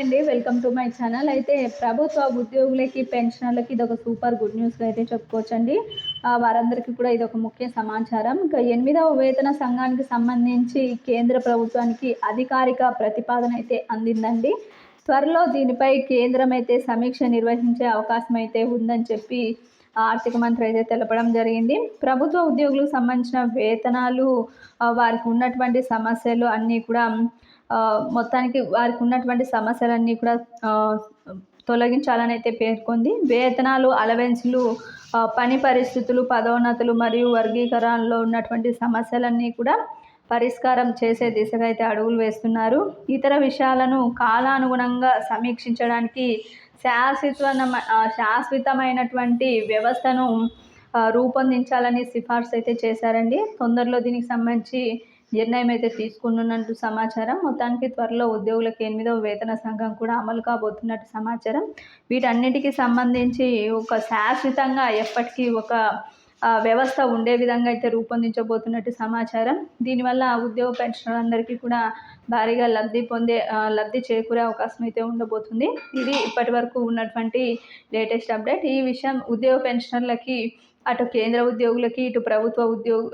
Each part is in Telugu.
అండి వెల్కమ్ టు మై ఛానల్ అయితే ప్రభుత్వ ఉద్యోగులకి పెన్షనర్లకి ఇది ఒక సూపర్ గుడ్ న్యూస్గా అయితే చెప్పుకోవచ్చండి. వారందరికీ కూడా ఇది ఒక ముఖ్య సమాచారం. ఇంకా ఎనిమిదవ వేతన సంఘానికి సంబంధించి కేంద్ర ప్రభుత్వానికి అధికారిక ప్రతిపాదన అయితే అందిందండి. త్వరలో దీనిపై కేంద్రం అయితే సమీక్ష నిర్వహించే అవకాశం అయితే ఉందని చెప్పి ఆర్థిక మంత్రి అయితే తెలపడం జరిగింది. ప్రభుత్వ ఉద్యోగులకు సంబంధించిన వేతనాలు వారికి ఉన్నటువంటి సమస్యలు అన్నీ కూడా మొత్తానికి వారికి ఉన్నటువంటి సమస్యలన్నీ కూడా తొలగించాలని అయితే పేర్కొంది. వేతనాలు అలవెన్స్లు పని పరిస్థితులు పదోన్నతులు మరియు వర్గీకరణలో ఉన్నటువంటి సమస్యలన్నీ కూడా పరిష్కారం చేసే దిశగా అయితే అడుగులు వేస్తున్నారు. ఇతర విషయాలను కాలానుగుణంగా సమీక్షించడానికి శాశ్వత శాశ్వతమైనటువంటి వ్యవస్థను రూపొందించాలని సిఫార్సు అయితే చేశారండి. తొందరలో దీనికి సంబంధించి నిర్ణయం అయితే తీసుకున్నట్టు సమాచారం. మొత్తానికి త్వరలో ఉద్యోగులకు ఎనిమిదవ వేతన సంఘం కూడా అమలు కాబోతున్నట్టు సమాచారం. వీటన్నిటికీ సంబంధించి ఒక శాశ్వతంగా ఎప్పటికీ ఒక వ్యవస్థ ఉండే విధంగా అయితే రూపొందించబోతున్నట్టు సమాచారం. దీనివల్ల ఉద్యోగ పెన్షనర్లందరికీ కూడా భారీగా లబ్ధి పొందే లబ్ధి చేకూరే అవకాశం అయితే ఉండబోతుంది. ఇది ఇప్పటి వరకు ఉన్నటువంటి లేటెస్ట్ అప్డేట్. ఈ విషయం ఉద్యోగ పెన్షనర్లకి అటు కేంద్ర ఉద్యోగులకి ఇటు ప్రభుత్వ ఉద్యోగ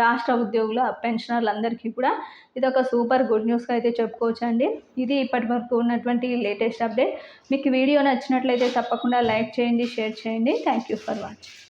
రాష్ట్ర ఉద్యోగుల పెన్షనర్లందరికీ కూడా ఇది ఒక సూపర్ గుడ్ న్యూస్గా అయితే చెప్పుకోవచ్చు అండి ఇది ఇప్పటి వరకు ఉన్నటువంటి లేటెస్ట్ అప్డేట్. మీకు వీడియో నచ్చినట్లయితే తప్పకుండా లైక్ చేయండి షేర్ చేయండి. Thank you for watching.